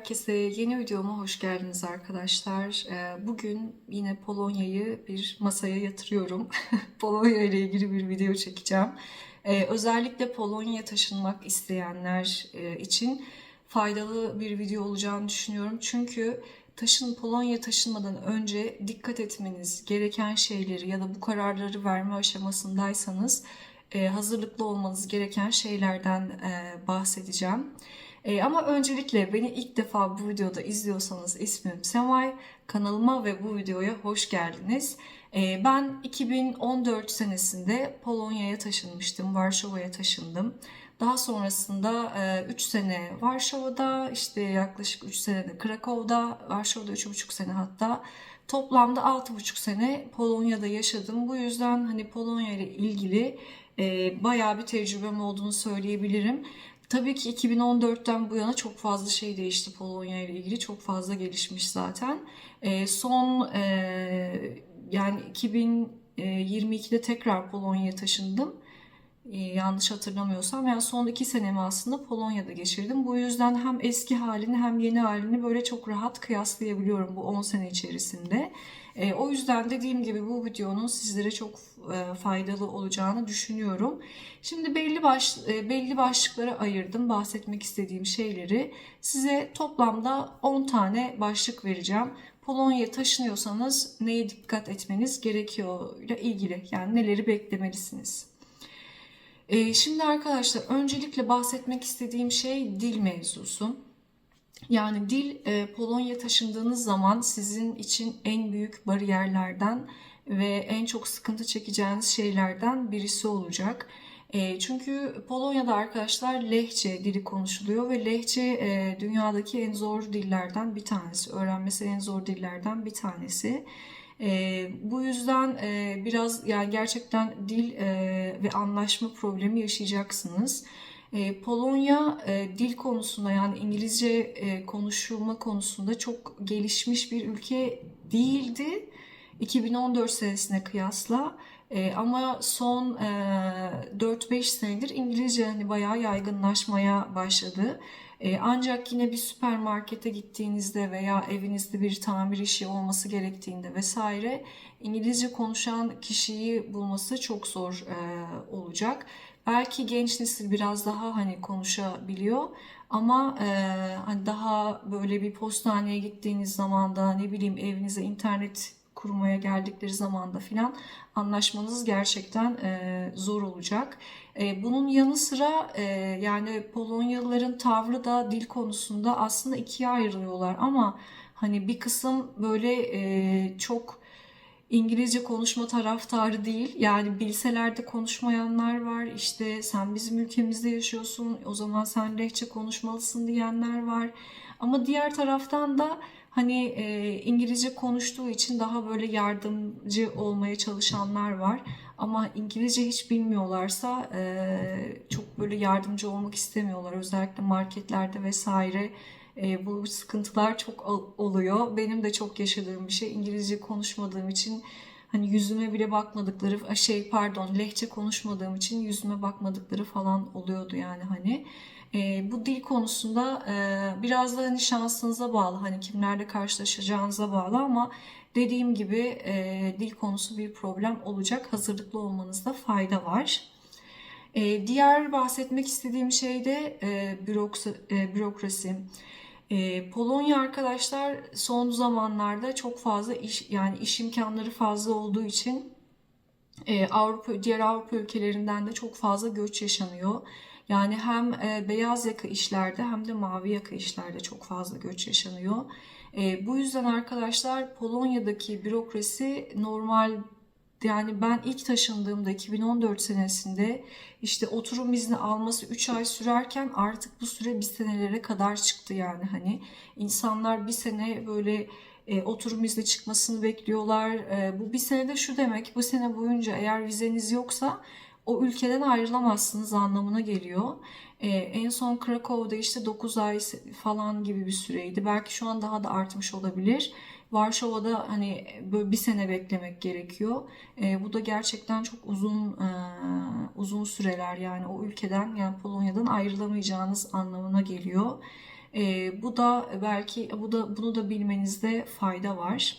herkese. Yeni videoma hoş geldiniz arkadaşlar. Ee, Bugün yine Polonya'yı bir masaya yatırıyorum. Polonya ile ilgili bir video çekeceğim. Ee, Özellikle Polonya'ya taşınmak isteyenler e, için faydalı bir video olacağını düşünüyorum. Çünkü taşın Polonya'ya taşınmadan önce dikkat etmeniz gereken şeyleri ya da bu kararları verme aşamasındaysanız e, hazırlıklı olmanız gereken şeylerden e, bahsedeceğim. E, ama öncelikle beni ilk defa bu videoda izliyorsanız ismim Semay. Kanalıma ve bu videoya hoş geldiniz. E, ben 2014 senesinde Polonya'ya taşınmıştım, Varşova'ya taşındım. Daha sonrasında 3 sene Varşova'da, işte yaklaşık 3 sene de Krakow'da, Varşova'da 3,5 sene hatta. Toplamda 6,5 sene Polonya'da yaşadım. Bu yüzden hani Polonya ile ilgili e, bayağı bir tecrübem olduğunu söyleyebilirim. Tabii ki 2014'ten bu yana çok fazla şey değişti Polonya ile ilgili. Çok fazla gelişmiş zaten. E, son e, yani 2022'de tekrar Polonya'ya taşındım. E, yanlış hatırlamıyorsam. Yani son iki senemi aslında Polonya'da geçirdim. Bu yüzden hem eski halini hem yeni halini böyle çok rahat kıyaslayabiliyorum bu 10 sene içerisinde. E, o yüzden dediğim gibi bu videonun sizlere çok e, faydalı olacağını düşünüyorum. Şimdi belli baş e, belli başlıklara ayırdım bahsetmek istediğim şeyleri. Size toplamda 10 tane başlık vereceğim. Polonya'ya taşınıyorsanız neye dikkat etmeniz gerekiyor ile ilgili. Yani neleri beklemelisiniz. E, şimdi arkadaşlar öncelikle bahsetmek istediğim şey dil mevzusu. Yani dil e, Polonya taşındığınız zaman sizin için en büyük bariyerlerden ve en çok sıkıntı çekeceğiniz şeylerden birisi olacak. E, çünkü Polonya'da arkadaşlar lehçe dili konuşuluyor ve lehçe e, dünyadaki en zor dillerden bir tanesi. Öğrenmesi en zor dillerden bir tanesi. E, bu yüzden e, biraz yani gerçekten dil e, ve anlaşma problemi yaşayacaksınız. E, Polonya e, dil konusunda yani İngilizce e, konuşulma konusunda çok gelişmiş bir ülke değildi 2014 senesine kıyasla. ama son 4-5 senedir İngilizce hani bayağı yaygınlaşmaya başladı. Ancak yine bir süpermarkete gittiğinizde veya evinizde bir tamir işi olması gerektiğinde vesaire İngilizce konuşan kişiyi bulması çok zor olacak. Belki genç nesil biraz daha hani konuşabiliyor ama e, hani daha böyle bir postaneye gittiğiniz zaman da ne bileyim evinize internet kurmaya geldikleri zaman da filan anlaşmanız gerçekten e, zor olacak. E, bunun yanı sıra e, yani Polonyalıların tavrı da dil konusunda aslında ikiye ayrılıyorlar ama hani bir kısım böyle e, çok İngilizce konuşma taraftarı değil. Yani bilselerde konuşmayanlar var. İşte sen bizim ülkemizde yaşıyorsun. O zaman sen lehçe konuşmalısın diyenler var. Ama diğer taraftan da hani e, İngilizce konuştuğu için daha böyle yardımcı olmaya çalışanlar var. Ama İngilizce hiç bilmiyorlarsa e, çok böyle yardımcı olmak istemiyorlar. Özellikle marketlerde vesaire e, bu sıkıntılar çok oluyor. Benim de çok yaşadığım bir şey. İngilizce konuşmadığım için hani yüzüme bile bakmadıkları şey pardon lehçe konuşmadığım için yüzüme bakmadıkları falan oluyordu yani hani. E, bu dil konusunda e, biraz da hani şansınıza bağlı hani kimlerle karşılaşacağınıza bağlı ama dediğim gibi e, dil konusu bir problem olacak. Hazırlıklı olmanızda fayda var. E, diğer bahsetmek istediğim şey de e, bürokrasi. E, bürokrasi. E, Polonya arkadaşlar son zamanlarda çok fazla iş yani iş imkanları fazla olduğu için e, Avrupa diğer Avrupa ülkelerinden de çok fazla göç yaşanıyor. Yani hem e, beyaz yaka işlerde hem de mavi yaka işlerde çok fazla göç yaşanıyor. E, bu yüzden arkadaşlar Polonya'daki bürokrasi normal yani ben ilk taşındığımda 2014 senesinde işte oturum izni alması 3 ay sürerken artık bu süre bir senelere kadar çıktı yani hani insanlar bir sene böyle e, oturum izni çıkmasını bekliyorlar. E, bu bir senede şu demek bu sene boyunca eğer vizeniz yoksa o ülkeden ayrılamazsınız anlamına geliyor. Ee, en son Krakow'da işte 9 ay falan gibi bir süreydi. Belki şu an daha da artmış olabilir. Varşova'da hani böyle bir sene beklemek gerekiyor. E, bu da gerçekten çok uzun e, uzun süreler yani o ülkeden yani Polonya'dan ayrılamayacağınız anlamına geliyor. E, bu da belki bu da bunu da bilmenizde fayda var.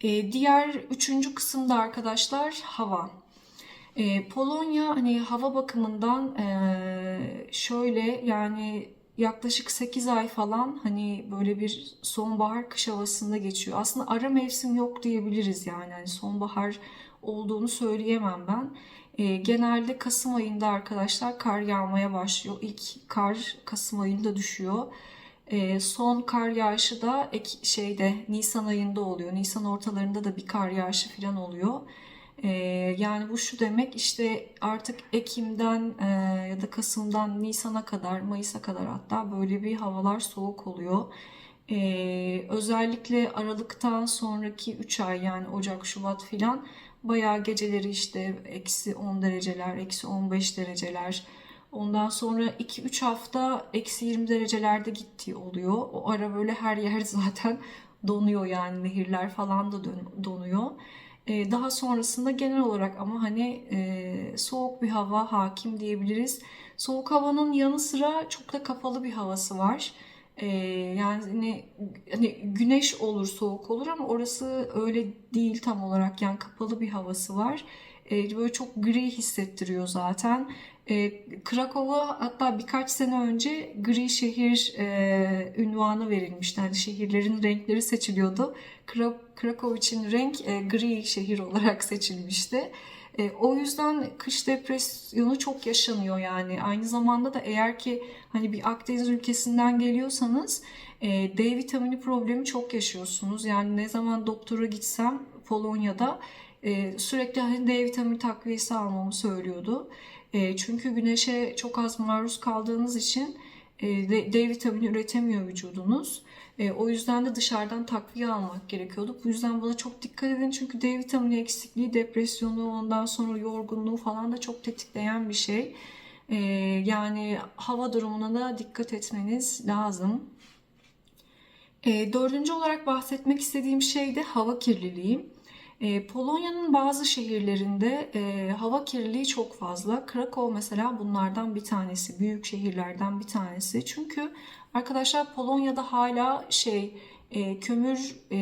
E, diğer üçüncü kısımda arkadaşlar hava. E, Polonya hani hava bakımından e, şöyle yani yaklaşık 8 ay falan hani böyle bir sonbahar kış havasında geçiyor. Aslında ara mevsim yok diyebiliriz yani. Hani sonbahar olduğunu söyleyemem ben. E, genelde Kasım ayında arkadaşlar kar yağmaya başlıyor. İlk kar Kasım ayında düşüyor. E, son kar yağışı da ek, şeyde Nisan ayında oluyor. Nisan ortalarında da bir kar yağışı falan oluyor. E, yani bu şu demek işte artık Ekim'den e, ya da Kasım'dan Nisan'a kadar, Mayıs'a kadar hatta böyle bir havalar soğuk oluyor. E, özellikle Aralık'tan sonraki 3 ay yani Ocak, Şubat filan bayağı geceleri işte eksi 10 dereceler, eksi 15 dereceler. Ondan sonra 2-3 hafta eksi 20 derecelerde gittiği oluyor. O ara böyle her yer zaten donuyor yani nehirler falan da donuyor. Ee, daha sonrasında genel olarak ama hani e, soğuk bir hava hakim diyebiliriz. Soğuk havanın yanı sıra çok da kapalı bir havası var. Ee, yani hani, güneş olur soğuk olur ama orası öyle değil tam olarak yani kapalı bir havası var. Ee, böyle çok gri hissettiriyor zaten. Ee, Krakow'a hatta birkaç sene önce gri şehir e, ünvanı verilmişti. Yani şehirlerin renkleri seçiliyordu. Krakow için renk e, gri şehir olarak seçilmişti. E, o yüzden kış depresyonu çok yaşanıyor yani. Aynı zamanda da eğer ki hani bir Akdeniz ülkesinden geliyorsanız e, D vitamini problemi çok yaşıyorsunuz. Yani ne zaman doktora gitsem Polonya'da e, sürekli hani D vitamini takviyesi almamı söylüyordu. E, çünkü güneşe çok az maruz kaldığınız için e, D, vitamini üretemiyor vücudunuz. E, o yüzden de dışarıdan takviye almak gerekiyordu. Bu yüzden buna çok dikkat edin. Çünkü D vitamini eksikliği, depresyonu, ondan sonra yorgunluğu falan da çok tetikleyen bir şey. Yani hava durumuna da dikkat etmeniz lazım. Dördüncü olarak bahsetmek istediğim şey de hava kirliliği. E, Polonya'nın bazı şehirlerinde e, hava kirliliği çok fazla. Krakow mesela bunlardan bir tanesi, büyük şehirlerden bir tanesi. Çünkü arkadaşlar Polonya'da hala şey e, kömür e,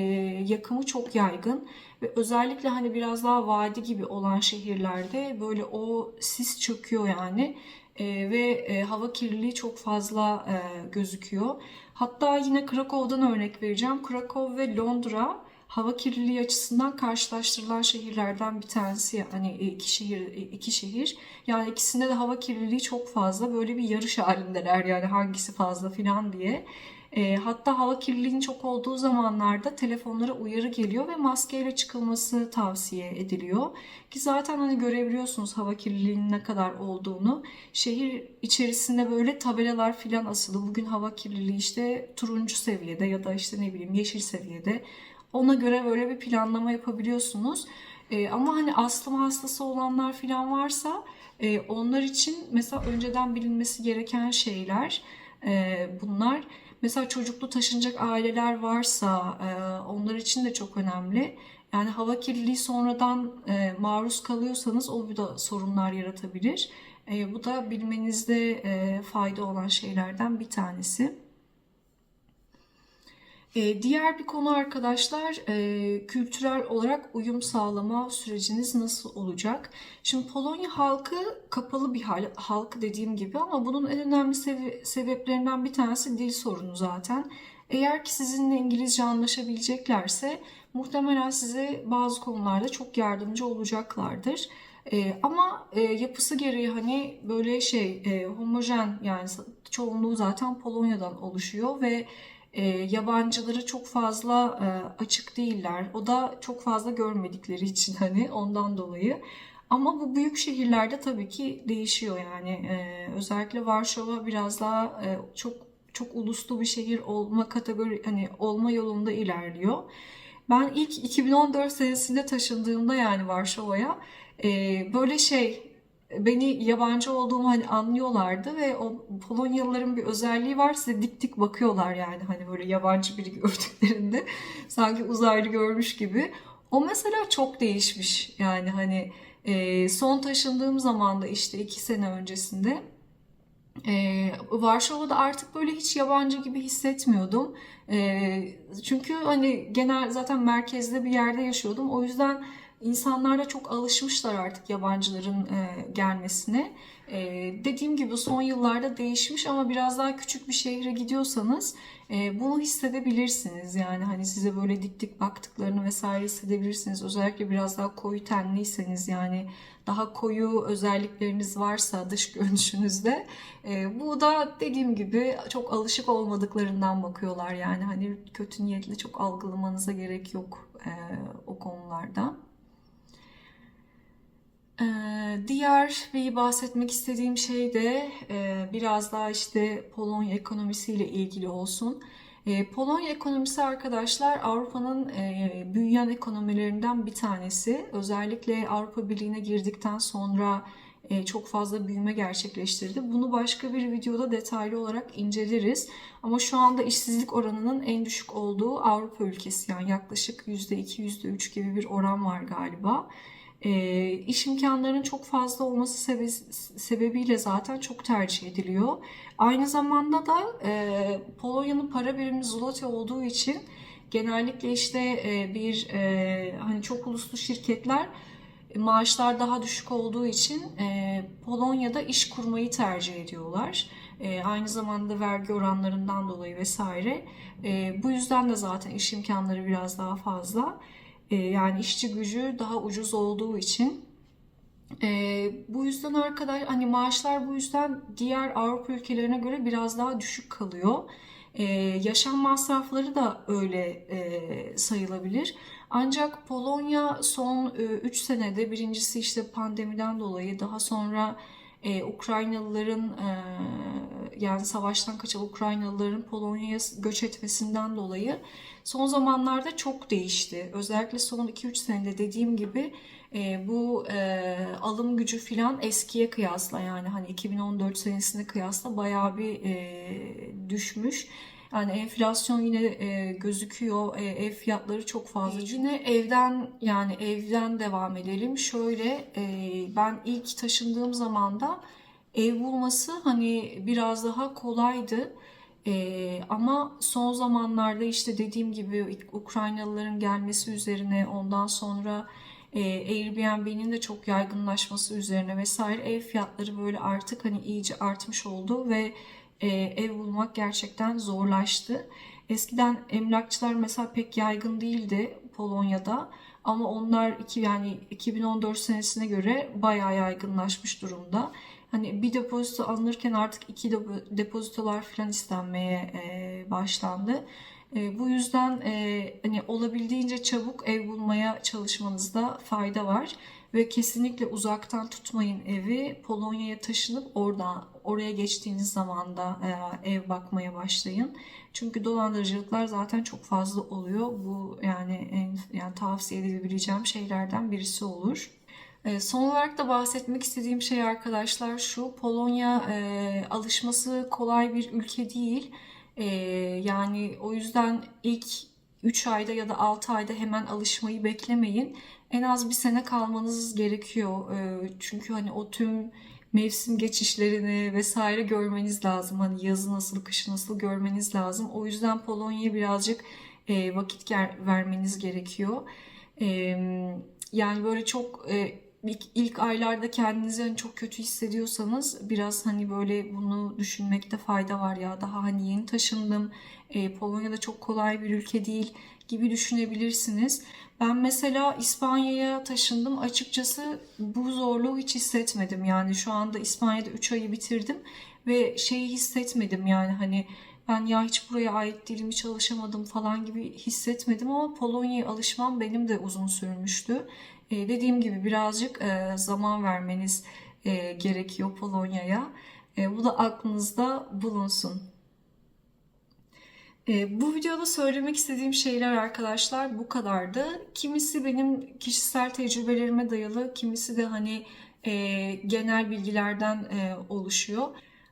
yakımı çok yaygın ve özellikle hani biraz daha vadi gibi olan şehirlerde böyle o sis çöküyor yani e, ve e, hava kirliliği çok fazla e, gözüküyor. Hatta yine Krakow'dan örnek vereceğim. Krakow ve Londra hava kirliliği açısından karşılaştırılan şehirlerden bir tanesi. Hani iki şehir iki şehir. Yani ikisinde de hava kirliliği çok fazla. Böyle bir yarış halindeler yani hangisi fazla filan diye. E, hatta hava kirliliğinin çok olduğu zamanlarda telefonlara uyarı geliyor ve maskeyle çıkılması tavsiye ediliyor. Ki zaten hani görebiliyorsunuz hava kirliliğinin ne kadar olduğunu. Şehir içerisinde böyle tabelalar filan asılı. Bugün hava kirliliği işte turuncu seviyede ya da işte ne bileyim yeşil seviyede. Ona göre böyle bir planlama yapabiliyorsunuz. E, ama hani astım hastası olanlar falan varsa e, onlar için mesela önceden bilinmesi gereken şeyler e, bunlar. Mesela çocuklu taşınacak aileler varsa e, onlar için de çok önemli. Yani hava kirliliği sonradan e, maruz kalıyorsanız o da sorunlar yaratabilir. E, bu da bilmenizde e, fayda olan şeylerden bir tanesi. Ee, diğer bir konu arkadaşlar e, kültürel olarak uyum sağlama süreciniz nasıl olacak? Şimdi Polonya halkı kapalı bir halk dediğim gibi ama bunun en önemli sebeplerinden bir tanesi dil sorunu zaten. Eğer ki sizinle İngilizce anlaşabileceklerse muhtemelen size bazı konularda çok yardımcı olacaklardır. E, ama e, yapısı gereği hani böyle şey e, homojen yani çoğunluğu zaten Polonya'dan oluşuyor ve e, yabancıları çok fazla e, açık değiller. O da çok fazla görmedikleri için hani ondan dolayı. Ama bu büyük şehirlerde tabii ki değişiyor yani. E, özellikle Varşova biraz daha e, çok çok uluslu bir şehir olma kategori hani olma yolunda ilerliyor. Ben ilk 2014 senesinde taşındığımda yani Varşova'ya e, böyle şey beni yabancı olduğumu hani anlıyorlardı ve o Polonyalıların bir özelliği var size dik dik bakıyorlar yani hani böyle yabancı biri gördüklerinde sanki uzaylı görmüş gibi. O mesela çok değişmiş yani hani e, son taşındığım zaman da işte iki sene öncesinde Ee, Varşova'da artık böyle hiç yabancı gibi hissetmiyordum. Ee, çünkü hani genel zaten merkezde bir yerde yaşıyordum. O yüzden insanlar da çok alışmışlar artık yabancıların e, gelmesine. Ee, dediğim gibi son yıllarda değişmiş ama biraz daha küçük bir şehre gidiyorsanız e, bunu hissedebilirsiniz. Yani hani size böyle dik dik baktıklarını vesaire hissedebilirsiniz. Özellikle biraz daha koyu tenliyseniz yani daha koyu özellikleriniz varsa dış görünüşünüzde e, bu da dediğim gibi çok alışık olmadıklarından bakıyorlar yani hani kötü niyetli çok algılamanıza gerek yok e, o konularda. E, diğer bir bahsetmek istediğim şey de e, biraz daha işte Polonya ekonomisiyle ilgili olsun. E, Polonya ekonomisi arkadaşlar Avrupa'nın e, büyüyen ekonomilerinden bir tanesi. Özellikle Avrupa Birliği'ne girdikten sonra çok fazla büyüme gerçekleştirdi. Bunu başka bir videoda detaylı olarak inceleriz. Ama şu anda işsizlik oranının en düşük olduğu Avrupa ülkesi yani yaklaşık %2, %3 gibi bir oran var galiba. E, iş imkanlarının çok fazla olması sebe- sebebiyle zaten çok tercih ediliyor. Aynı zamanda da e, Polonya'nın para birimi zloty olduğu için genellikle işte e, bir e, hani çok uluslu şirketler maaşlar daha düşük olduğu için e, Polonya'da iş kurmayı tercih ediyorlar. E, aynı zamanda vergi oranlarından dolayı vesaire. E, bu yüzden de zaten iş imkanları biraz daha fazla. E, yani işçi gücü daha ucuz olduğu için e, bu yüzden arkadaş hani maaşlar bu yüzden diğer Avrupa ülkelerine göre biraz daha düşük kalıyor. E, yaşam masrafları da öyle e, sayılabilir. Ancak Polonya son 3 senede birincisi işte pandemiden dolayı daha sonra e, Ukraynalıların e, yani savaştan kaçan Ukraynalıların Polonya'ya göç etmesinden dolayı son zamanlarda çok değişti. Özellikle son 2-3 senede dediğim gibi e, bu e, alım gücü filan eskiye kıyasla yani hani 2014 senesine kıyasla bayağı bir e, düşmüş. Yani enflasyon yine e, gözüküyor. E, ev fiyatları çok fazla. Yine evden yani evden devam edelim. Şöyle e, ben ilk taşındığım zaman da ev bulması hani biraz daha kolaydı. E, ama son zamanlarda işte dediğim gibi Ukraynalıların gelmesi üzerine ondan sonra e, Airbnb'nin de çok yaygınlaşması üzerine vesaire ev fiyatları böyle artık hani iyice artmış oldu ve e, ev bulmak gerçekten zorlaştı. Eskiden emlakçılar mesela pek yaygın değildi Polonya'da ama onlar iki yani 2014 senesine göre bayağı yaygınlaşmış durumda. Hani bir depozito alınırken artık iki depozitolar falan istenmeye e, başlandı. E, bu yüzden hani olabildiğince çabuk ev bulmaya çalışmanızda fayda var ve kesinlikle uzaktan tutmayın evi. Polonya'ya taşınıp orada oraya geçtiğiniz zaman da e, ev bakmaya başlayın. Çünkü dolandırıcılıklar zaten çok fazla oluyor. Bu yani en yani tavsiye edebileceğim şeylerden birisi olur. E, son olarak da bahsetmek istediğim şey arkadaşlar şu Polonya e, alışması kolay bir ülke değil. E, yani o yüzden ilk 3 ayda ya da 6 ayda hemen alışmayı beklemeyin. En az bir sene kalmanız gerekiyor. E, çünkü hani o tüm mevsim geçişlerini vesaire görmeniz lazım. Hani yazı nasıl, kışı nasıl görmeniz lazım. O yüzden Polonya'ya birazcık e, vakit vermeniz gerekiyor. E, yani böyle çok e, ilk, ilk aylarda kendinizi hani çok kötü hissediyorsanız biraz hani böyle bunu düşünmekte fayda var ya. Daha hani yeni taşındım. E, Polonya'da çok kolay bir ülke değil gibi düşünebilirsiniz. Ben mesela İspanya'ya taşındım. Açıkçası bu zorluğu hiç hissetmedim. Yani şu anda İspanya'da 3 ayı bitirdim ve şeyi hissetmedim yani hani ben ya hiç buraya ait değilim, hiç çalışamadım falan gibi hissetmedim ama Polonya'ya alışmam benim de uzun sürmüştü. Ee, dediğim gibi birazcık e, zaman vermeniz e, gerekiyor Polonya'ya. E, bu da aklınızda bulunsun. E, bu videoda söylemek istediğim şeyler arkadaşlar bu kadardı. Kimisi benim kişisel tecrübelerime dayalı, kimisi de hani e, genel bilgilerden e, oluşuyor.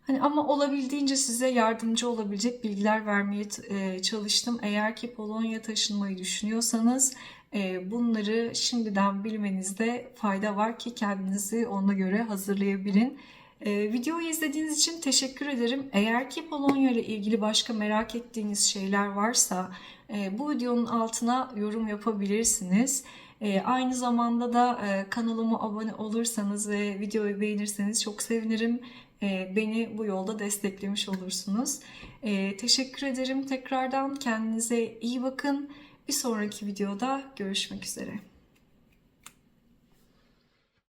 Hani ama olabildiğince size yardımcı olabilecek bilgiler vermeye e, çalıştım. Eğer ki Polonya taşınmayı düşünüyorsanız e, bunları şimdiden bilmenizde fayda var ki kendinizi ona göre hazırlayabilin. Ee, videoyu izlediğiniz için teşekkür ederim. Eğer ki Polonya ile ilgili başka merak ettiğiniz şeyler varsa e, bu videonun altına yorum yapabilirsiniz. E, aynı zamanda da e, kanalıma abone olursanız ve videoyu beğenirseniz çok sevinirim. E, beni bu yolda desteklemiş olursunuz. E, teşekkür ederim tekrardan. Kendinize iyi bakın. Bir sonraki videoda görüşmek üzere.